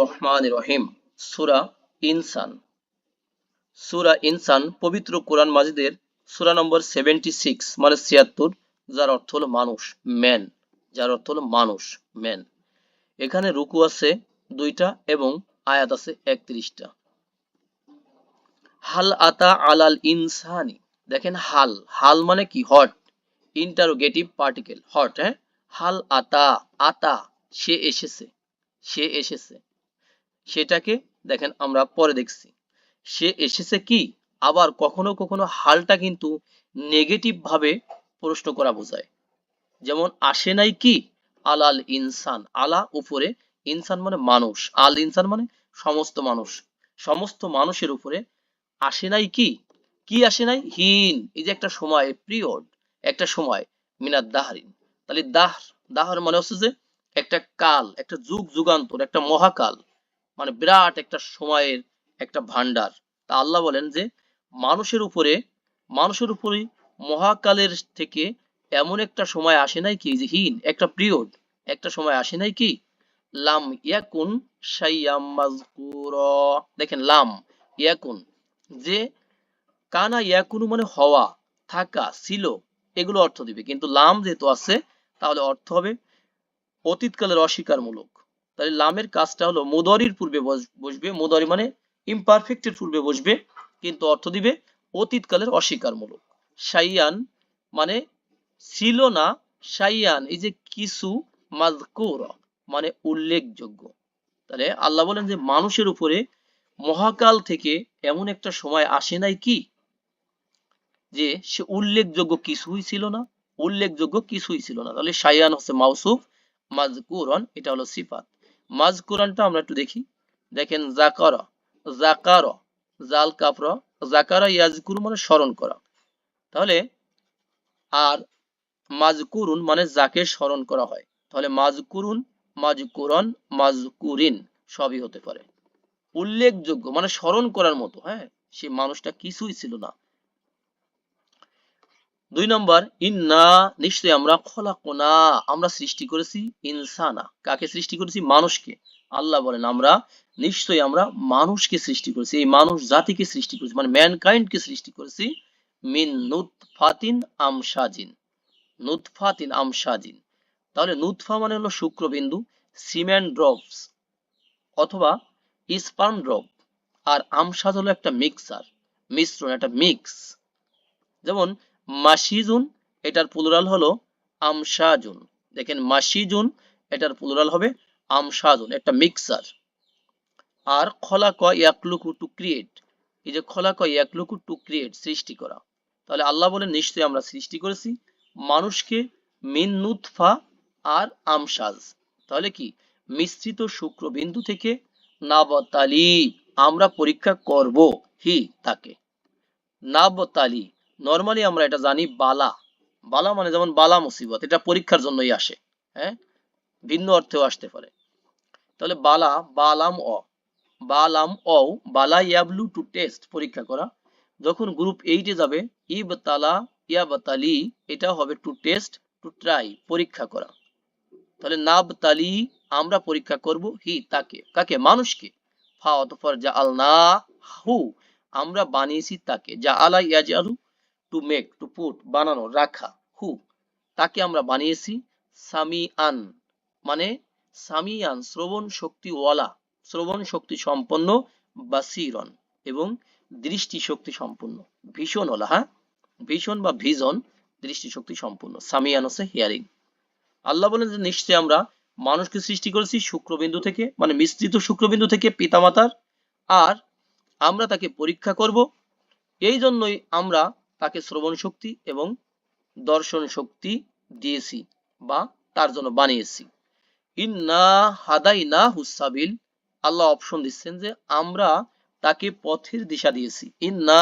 রহমান রহিম সুরা ইনসান। সুরা ইনসান, পবিত্র কোরআন মাজিদের সুরা নম্বর সেভেন্টি সিক্স মানে ছিয়াত্তর, যার অর্থ হলো মানুষ ম্যান যার অর্থ মানুষ ম্যান এখানে রুকু আছে দুইটা এবং আয়াত আছে একত্রিশটা। হাল আতা আলাল ইনসানি। দেখেন হাল হাল মানে কি? হট। ইন্টারোগেটিভ পার্টিকেল, হট হ্যাঁ? হাল আতা আতা, সে এসেছে। সে এসেছে। সেটাকে দেখেন আমরা পরে দেখছি। সে এসেছে কি? আবার কখনো কখনো হালটা কিন্তু নেগেটিভ ভাবে প্রশ্ন করা বোঝায়। যেমন, আসে নাই কি? আলাল ইনসান। আলা উপরে ইনসান মানে মানুষ। আল ইনসান মানে সমস্ত মানুষ। সমস্ত মানুষের উপরে আসে নাই কি? কি আসে নাই? হিন। এই যে একটা সময় পিরিয়ড একটা সময় মিনাদ দাহারিন তাহলে দাহ, দাহর মানে হচ্ছে যে একটা কাল, একটা যুগ যুগান্তর, একটা মহাকাল মানে বিরাট একটা সময়ের একটা ভান্ডার তা আল্লাহ বলেন যে, মানুষের উপরে মানুষের উপরে মহাকালের থেকে এমন একটা সময় আসে নাই কি? যে হীন, একটা পিরিয়ড একটা সময় আসে নাই কি? লাম ইয়াকুন শাইয়াম মাযকুরা। দেখেন, লাম ইয়াকুন, যে কানা ইয়াকুনু মানে হওয়া, থাকা, ছিল, এগুলো অর্থ দিবে। কিন্তু লাম যেহেতু আছে, তাহলে অর্থ হবে অতীতকালের অস্বীকারমূলক। তাহলে লামের কাজটা হলো মুদরির পূর্বে বসবে, মুদরি মানে ইমপারফেক্টের পূর্বে বসবে, কিন্তু অর্থ দিবে অতীতকালের অস্বীকারমূলক। সাইয়ান মানে ছিল না, সাইয়ান, এই যে কিছু মাজকুর মানে উল্লেখযোগ্য। তাহলে আল্লাহ বলেন যে মানুষের উপরে মহাকাল থেকে এমন একটা সময় আসে নাই কি? যে সে উল্লেখযোগ্য কিছুই ছিল না, উল্লেখযোগ্য কিছুই ছিল না। তাহলে সাইয়ান হচ্ছে মাউসুফ মাজকুরন, এটা হলো সিফাত। মাজকুরানটা আমরা একটু দেখি। দেখেন, জাকারা, জাকার, জাল কাফর, জাকারা ইয়াজকুর মানে স্মরণ করা। তাহলে, আর মাজকুরুন মানে যাকে স্মরণ করা হয়। তাহলে মাজকুরুন, মাজকুরন, মাজকুরিন সবই হতে পারে। উল্লেখযোগ্য মানে স্মরণ করার মতো হ্যাঁ? সে মানুষটা কিছুই ছিল না। দুই নম্বর, ইন্না নিশ্চয়ই আমরা খলাকোনা, আমরা সৃষ্টি করেছি ইনসানা। কাকে সৃষ্টি করেছি? মানুষকে। আল্লাহ বলেন, আমরা নিশ্চয়ই আমরা মানুষকে সৃষ্টি করেছি, এই মানুষ জাতিকে সৃষ্টি করেছি মানে ম্যানকাইন্ডকে সৃষ্টি করেছি, মিন নুতফাতিন আমসাজিন। নুতফাতিন আমসাজিন। তাহলে নুতফা মানে হলো শুক্রবিন্দু, সিমেন্ট ড্রপস অথবা স্পার্ম ড্রপ। আর আমসাজ হলো একটা মিক্সার, মিশ্রণ, একটা মিক্স। যেমন মাসিজুন, এটার প্লুরাল হলো আমসাজুন। দেখেন মাসিজুন, এটার প্লুরাল হবে আমসাজুন, একটা মিক্সার আর খলাক ইয়াকলুকু টু ক্রিয়েট এই যে খলাক ইয়াকলুকু টু ক্রিয়েট সৃষ্টি করা। তাহলে আল্লাহ বলেন, নিশ্চয়ই আমরা সৃষ্টি করেছি মানুষকে মিন নুতফা আর আমসাজ। তাহলে কি? মিশ্রিত শুক্রবিন্দু থেকে নাবতালি আমরা পরীক্ষা করব, হি, তাকে। নাবতালি নর্মালি আমরা এটা জানি বালা। বালা মানে যেমন বালা মুসিবত, এটা পরীক্ষার জন্যই আসে হ্যাঁ? ভিন্ন অর্থেও আসতে পারে। তাহলে বালা, বালাম অ। বালাম অ বালা ইয়াবলু টু টেস্ট পরীক্ষা করা। যখন গ্রুপ এইটে যাবে, ইবতালা, ইয়াবতালি এটা হবে টু টেস্ট টু ট্রাই পরীক্ষা করা। তাহলে নাবতালি আমরা পরীক্ষা করব হি, তাকে। কাকে? মানুষকে। ফা অতঃপর যা আল না হু, আমরা বানিয়েছি তাকে। যা আলা ইয়াজালু টু মেক টু পুট বানানো, রাখা হু তাকে আমরা বানিয়েছি সামিআন মানে সামিয়ান, শ্রবণ শক্তি ওয়ালা শ্রবণ শক্তি সম্পন্ন, বাসিরন এবং দৃষ্টি শক্তি সম্পন্ন, ভীষণ ওলা হ্যাঁ? ভীষণ বা ভিজন দৃষ্টি শক্তি সম্পন্ন, সামিয়ান হচ্ছে হিয়ারিং আল্লাহ বলেন যে নিশ্চয়ই আমরা মানুষকে সৃষ্টি করেছি শুক্রবিন্দু থেকে মানে মিশ্রিত শুক্রবিন্দু থেকে পিতামাতার, আর আমরা তাকে পরীক্ষা করব। এই জন্যই আমরা তাকে শ্রবণ শক্তি এবং দর্শন শক্তি দিয়েছি বা তার জন্য বানিয়েছি। ইন্না হাদাইনা হুসাবিল আল্লাহ অপশন দিচ্ছেন যে আমরা তাকে পথের দিশা দিয়েছি। ইন্না,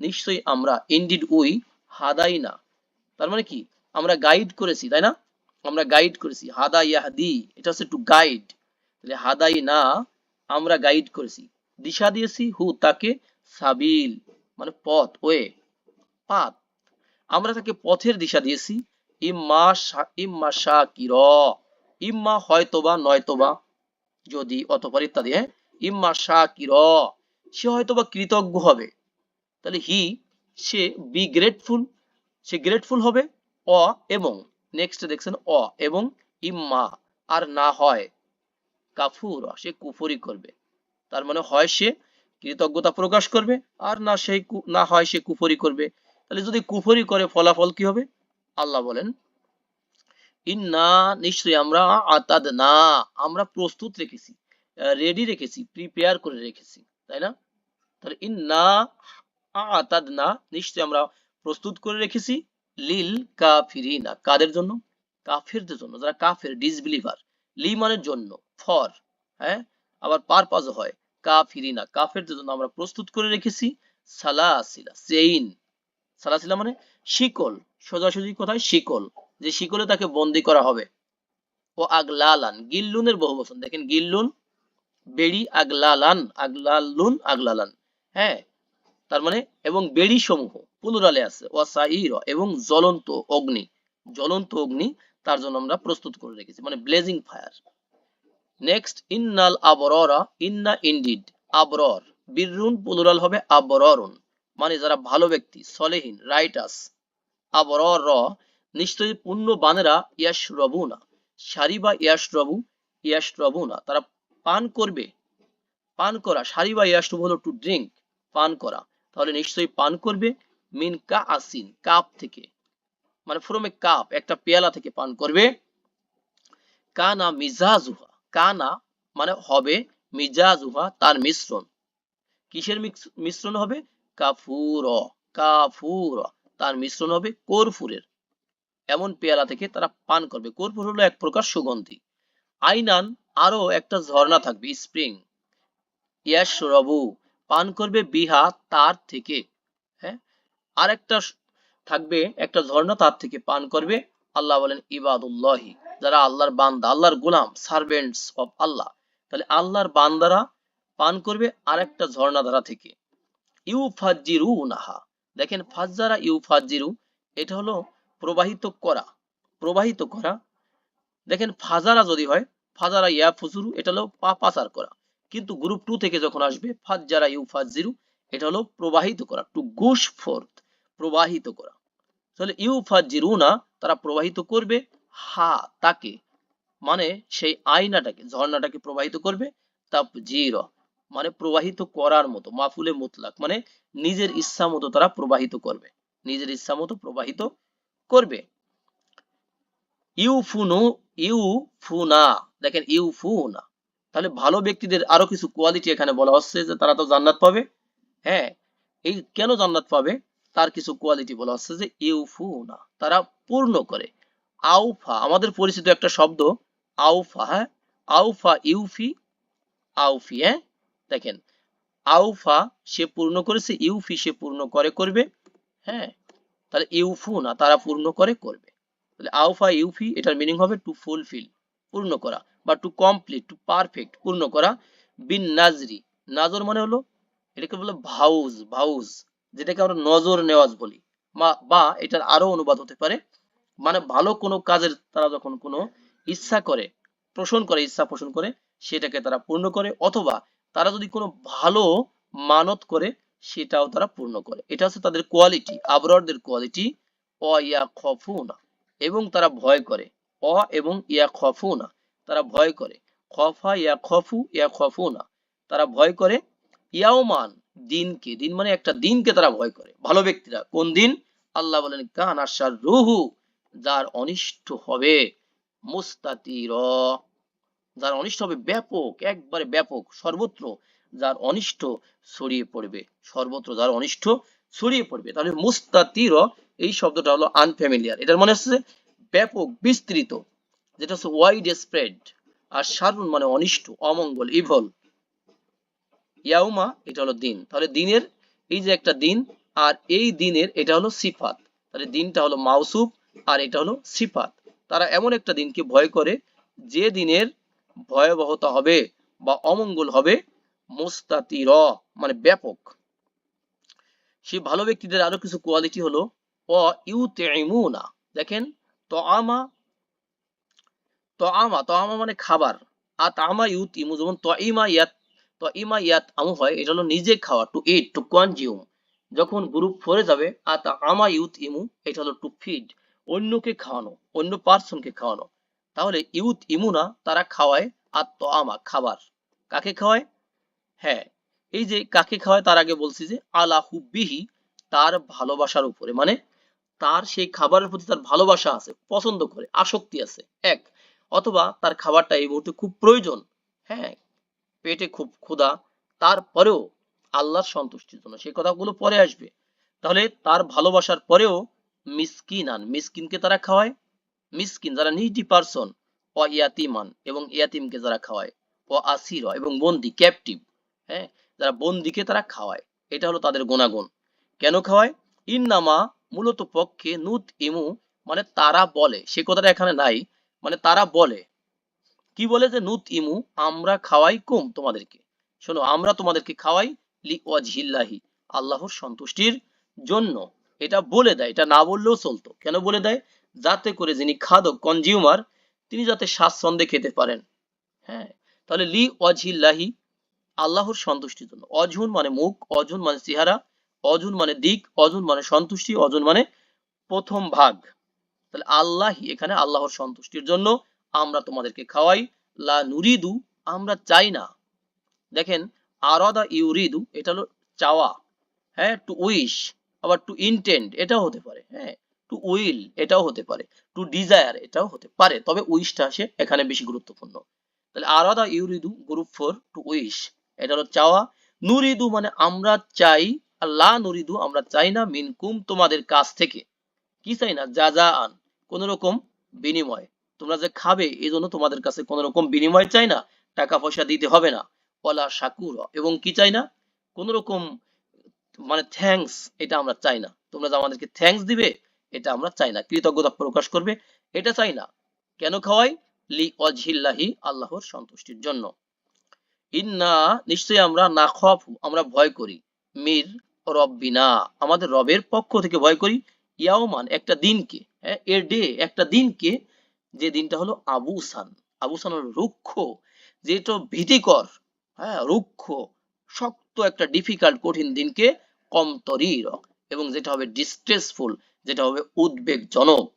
নিশ্চয়ই আমরা ইনডিড উই হাদাইনা। তার মানে কি? আমরা গাইড করেছি, তাই না? আমরা গাইড করেছি। হাদা ইয়াহদি, এটা হচ্ছে টু গাইড তাহলে হাদাই না আমরা গাইড করেছি। দিশা দিয়েছি হু, তাকে সাবিল মানে পথ ওয়ে পাথ আমরা তাকে পথের দিশা দিয়েছি। ইম্মা ইম্মা শাকির। ইম্মা হয়তোবা, নয়তোবা, যদি অতপর ইত্যাদি হ্যাঁ? ইম্মা শাকির। সে হয়তো বা কৃতজ্ঞ হবে। তাহলে হি, সে বি গ্রেটফুল, সে গ্রেটফুল হবে। অ এবং, নেক্সট দেখছেন, অ এবং ইম্মা। আর না হয়, কাফুর, সে কুফরি করবে। তার মানে হয় সে কৃতজ্ঞতা প্রকাশ করবে, আর না সেই না হয় সে কুফরি করবে। তাহলে যদি কুফরি করে, ফলাফল কি হবে? আল্লাহ বলেন, ইন্না নিশ্চয়ই আমরা আতাদ না আমরা প্রস্তুত রেখেছি রেডি রেখেছি প্রিপেয়ার করে রেখেছি, তাই না? তাহলে ইন্না আতাদ না নিশ্চয়ই আমরা প্রস্তুত করে রেখেছি, লিল কাফিরিনা। কাদের জন্য? কাফেরদের জন্য, যারা কাফের ডিসবিলিভার লি মানের জন্য, ফর হ্যাঁ? আবার পারপাজও হয়, কাফিরিনা। কাফেরদের জন্য আমরা প্রস্তুত করে রেখেছি, সালাসিলা চেইন সালাসিলা মানে শিকল, সোজাসুজি কোথায় শিকল, যে শিকলে তাকে বন্দি করা হবে। ও আগলালান, গিল্লুনের বহু বচন। দেখেন, গিল্লুন, বেড়ি, আগলালান, আগলালুন, আগলালান। হ্যাঁ তার মানে এবং বেড়ি সমূহ পুনরালে আছে। ওয়াসাইর এবং জ্বলন্ত অগ্নি। জ্বলন্ত অগ্নি, তার জন্য আমরা প্রস্তুত করে রেখেছি মানে ব্লেজিং ফায়ার নেক্সট ইন্নাল আবররা, ইন্না ইন্ডিড আবরর। বিররুন পুনরাল হবে আবররুন। মানে যারা ভালো ব্যক্তি, সলেহীন রাইটাস আবরর নিশ্চয়ই পূর্ণ বানেরা ইয়াশ রবুনা সারি বা ইয়াশ রবু ইয়াশ রবুনা তারা পান করবে, পান করা, সারি বা ইয়াশ রবু হলো টু ড্রিঙ্ক পান করা। তাহলে নিশ্চয়ই পান করবে, মিন কা আসিন, কাপ থেকে। মানে ফ্রম কাপ, একটা পেয়ালা থেকে পান করবে। কানা মিজাজুহা, কানা মানে হবে মিজাজুহা, তার মিশ্রণ। কিসের মিশ্রণ হবে? কাফুর কাফুর। তার মিশ্রণ হবে কর্পূরের এমন পেয়ালা থেকে তারা পান করবে। কর্পূর হলো এক প্রকার সুগন্ধি। আইনান আরও একটা ঝর্ণা থাকবে, স্প্রিং। ইয়াস রবু, পান করবে বিহা তার থেকে। হ্যাঁ? আর একটা থাকবে, একটা ঝর্ণা তার থেকে পান করবে। আল্লাহ বলেন, ইবাদুল্লাহি যারা আল্লাহর বান্দা, আল্লাহর গোলাম সার্ভেন্টস অফ আল্লাহ তাহলে আল্লাহর বান্দারা পান করবে আর একটা ঝর্ণা ধারা থেকে। ইউ ফাজিরু দেখেন, ফাজ্জারা ইউ ফাজিরু এটা হলো প্রবাহিত করা প্রবাহিত করা। দেখেন, ফাজারা যদি হয়, ফাজারা ইয়া ফুজুরু এটা হলো পা পাচার করা। কিন্তু গ্রুপ টু থেকে যখন আসবে, ফাজ্জারা ইউ ফাজিরু এটা হলো প্রবাহিত করা টু গুশ ফোর্থ, প্রবাহিত করা। তাহলে ইউ ফাজিরুনা তারা প্রবাহিত করবে, হা, তাকে মানে সেই আয়নাটাকে, ঝর্ণাটাকে প্রবাহিত করবে, তাপজির। মানে প্রবাহিত করার মতো, মাফুলে মুতলাক মানে নিজের ইচ্ছা মতো তারা প্রবাহিত করবে। নিজের ইচ্ছা মতো প্রবাহিত করবে। ইউফুনু, ইউফুনা, দেখেন ইউফুনা। তাহলে ভালো ব্যক্তিদের আরও কিছু কোয়ালিটি এখানে বলা হচ্ছে যে তারা তো জান্নাত পাবে। হ্যাঁ এই কেন জান্নাত পাবে? তার কিছু কোয়ালিটি বলা হচ্ছে যে ইউফুনা, তারা পূর্ণ করে। আউফা, আমাদের পরিচিত একটা শব্দ, আউফা হ্যাঁ? আউফা ইউফি, আউফি হ্যাঁ? দেখেন, আউফা সে পূর্ণ করেছে, ইউফি সে পূর্ণ করে করবে হ্যাঁ? তাহলে ইউফু না, তারা পূর্ণ করে করবে। তাহলে আউফা, ইউফি, এটার মিনিং হবে টু ফুলফিল পূর্ণ করা, বা টু কমপ্লিট টু পারফেক্ট পূর্ণ করা বিন নাজরি নাজর মানে হলো, এটাকে বলে ভাউজ ভাউজ, যেটাকে আমরা নজর নেওয়াজ বলি। বা এটার আরও অনুবাদ হতে পারে মানে ভালো কোনো কাজের তারা যখন কোনো ইচ্ছা করে, পোষণ করে, ইচ্ছা পোষণ করে, সেটাকে তারা পূর্ণ করে, অথবা তারা যদি কোনো ভালো মানত করে, সেটাও তারা পূর্ণ করে। এটা হচ্ছে তাদের কোয়ালিটি আবররদের কোয়ালিটি অ ইয়া খফুনা এবং তারা ভয় করে। অ এবং ইয়া খফুনা তারা ভয় করে। খফা ইয়া খফু ইয়া খফুনা তারা ভয় করে। ইয়াওমান, দিনকে, দিন মানে একটা দিনকে তারা ভয় করে। ভালো ব্যক্তিরা, কোন দিন? আল্লাহ বলেন, কান আশার রুহু যার অনিষ্ট হবে। মুস্তাতির যার অনিষ্ট হবে ব্যাপক, একবারে ব্যাপক, সর্বত্র যার অনিষ্ট ছড়িয়ে পড়বে, সর্বত্র যার অনিষ্ট ছড়িয়ে পড়বে। তাহলে মুস্তাতির এই শব্দটা হলো আনফ্যামিলিয়ার এটার মানে হচ্ছে ব্যাপক, বিস্তৃত, যেটা হচ্ছে ওয়াইড স্প্রেড আর সারুন মানে অনিষ্ট, অমঙ্গল ইভল ইয়াউমা, এটা হলো দিন। তাহলে দিনের, এই যে একটা দিন, আর এই দিনের এটা হলো সিফাত। তাহলে দিনটা হলো মাউসুফ আর এটা হলো সিফাত। তারা এমন একটা দিনকে ভয় করে যে দিনের ভয়াবহতা হবে বা অমঙ্গল হবে মুস্তাতির মানে ব্যাপক। সেই ভালো ব্যক্তিদের আরও কিছু কোয়ালিটি হলো অ ইউতেমুনা দেখেন তো আমা তো আমা তো আমা মানে খাবার। আত আমা ইউত ইমু যেমন ত ইমা ইয়াত ত ইমা ইয়াত আমু হয়, এটা হলো নিজে খাওয়া টু ইট টু কনজিউম যখন গ্রুপ ফোরে যাবে, আর তা আমা ইউথ ইমু এটা হলো টু ফিড অন্যকে খাওয়ানো, অন্য পার্সনকে খাওয়ানো। তাহলে ইউত ইমুনা তারা খাওয়ায় তো আমা খাবার। কাকে খাওয়ায়? হ্যাঁ এই যে কাকে খাওয়ায় তার আগে বলছি যে আলা হুব্বিহি, তার ভালোবাসার উপরে। মানে তার সেই খাবারের প্রতি তার ভালোবাসা আছে, পছন্দ করে, আসক্তি আছে, এক। অথবা তার খাবারটা এই মুহূর্তে খুব প্রয়োজন হ্যাঁ পেটে খুব ক্ষুধা, তারপরেও আল্লাহর সন্তুষ্টির জন্য। সেই কথাগুলো পরে আসবে। তাহলে তার ভালোবাসার পরেও মিসকিন আন, মিসকিনকে তারা খাওয়ায় মিসকিন, যারা নিডি পারসন, ও ইয়াতিমান এবং ইয়াতিমকে যারা খাওয়ায়, ও আসির এবং বন্দি ক্যাপটিভ হ্যাঁ যারা বন্দিকে তারা খাওয়ায়। এটা হলো তাদের গুণাগুণ। কেন খাওয়ায়? ইন্নামা মূলত পক্ষে নুত ইমু মানে তারা বলে। সে কথাটা এখানে নাই মানে তারা বলে। কি বলে যে নুত ইমু? আমরা খাওয়াই কম তোমাদেরকে। শোনো, আমরা তোমাদেরকে খাওয়াই লি ওয়াজহিল্লাহি, আল্লাহর সন্তুষ্টির জন্য। এটা বলে দেয়, এটা না বললেও চলতো। কেন বলে দেয়? যাতে করে যিনি খাদক কনজিউমার তিনি যাতে স্বাচ্ছন্দ্যে খেতে পারেন। হ্যাঁ তাহলে লি ওয়াজহিল্লাহি, আল্লাহর সন্তুষ্টির জন্য। অজুন মানে মুখ অজুন মানে চেহারা অজুন মানে দিক অজুন মানে সন্তুষ্টি অজুন মানে প্রথম ভাগ। তাহলে আল্লাহি, এখানে আল্লাহর সন্তুষ্টির জন্য আমরা তোমাদেরকে খাওয়াই। লা নুরিদু, আমরা চাই না। দেখেন, আরাদা ইউরিদু, এটা হলো চাওয়া। হ্যাঁ টু উইশ আবার টু ইন্টেন্ড এটাও হতে পারে। হ্যাঁ টু উইল এটাও হতে পারে টু ডিজায়ার এটাও হতে পারে, তবে উইশটা আসে এখানে বেশি গুরুত্বপূর্ণ। তাহলে আরাদা ইউরিদু গ্রুপ ফোর টু উইশ এটা হলো চাওয়া। নুরিদু মানে আমরা চাই, আর লা নুরিদু আমরা চাই না, মিনকুম তোমাদের কাছ থেকে। কি চাই না? যা যা আন কোন রকম বিনিময়। তোমরা যে খাবে এই জন্য তোমাদের কাছে কোন রকম বিনিময় চাই না, টাকা পয়সা দিতে হবে না। ওয়ালা শাকুর, এবং কি চাই না? কোন রকম মানে থ্যাঙ্কস এটা আমরা চাই না। তোমরা যে আমাদেরকে থ্যাঙ্কস দিবে এটা আমরা চাই না, কৃতজ্ঞতা প্রকাশ করবে, এটা চাই না। কেন খাওয়াই? লি অজহিল্লাহি আল্লাহর সন্তুষ্টির জন্য। ইন্না, নিশ্চয়ই আমরা না খাফু আমরা ভয় করি। মির, রব্বিনা, আমাদের রবের পক্ষ থেকে ভয় করি। ইয়াওমান, একটা দিনকে হ্যাঁ এর ডে, একটা দিনকে, যে দিনটা হলো আবুসান। আবুসান হলো রুক্ষ, যেটা ভীতিকর হ্যাঁ রুক্ষ, শক্ত একটা ডিফিকাল্ট কঠিন দিনকে কমতরির এবং যেটা হবে ডিস্ট্রেসফুল যেটা হবে উদ্বেগজনক,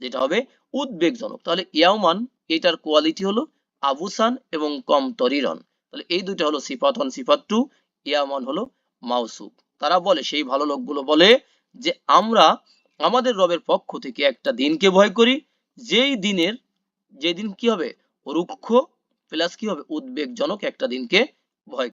যেটা হবে উদ্বেগজনক। তাহলে ইয়াওমান, এটার কোয়ালিটি হলো আবুসান এবং কমতরিরন। তাহলে এই দুইটা হলো সিফাত ওয়ান, সিফাত টু ইয়ামান হলো মাউসুফ তারা বলে, সেই ভালো লোকগুলো বলে যে, আমরা আমাদের রবের পক্ষ থেকে একটা দিনকে ভয় করি। যেই দিনের যেদিন কি হবে? রুক্ষ প্লাস কি হবে? উদ্বেগজনক একটা দিনকে ভয়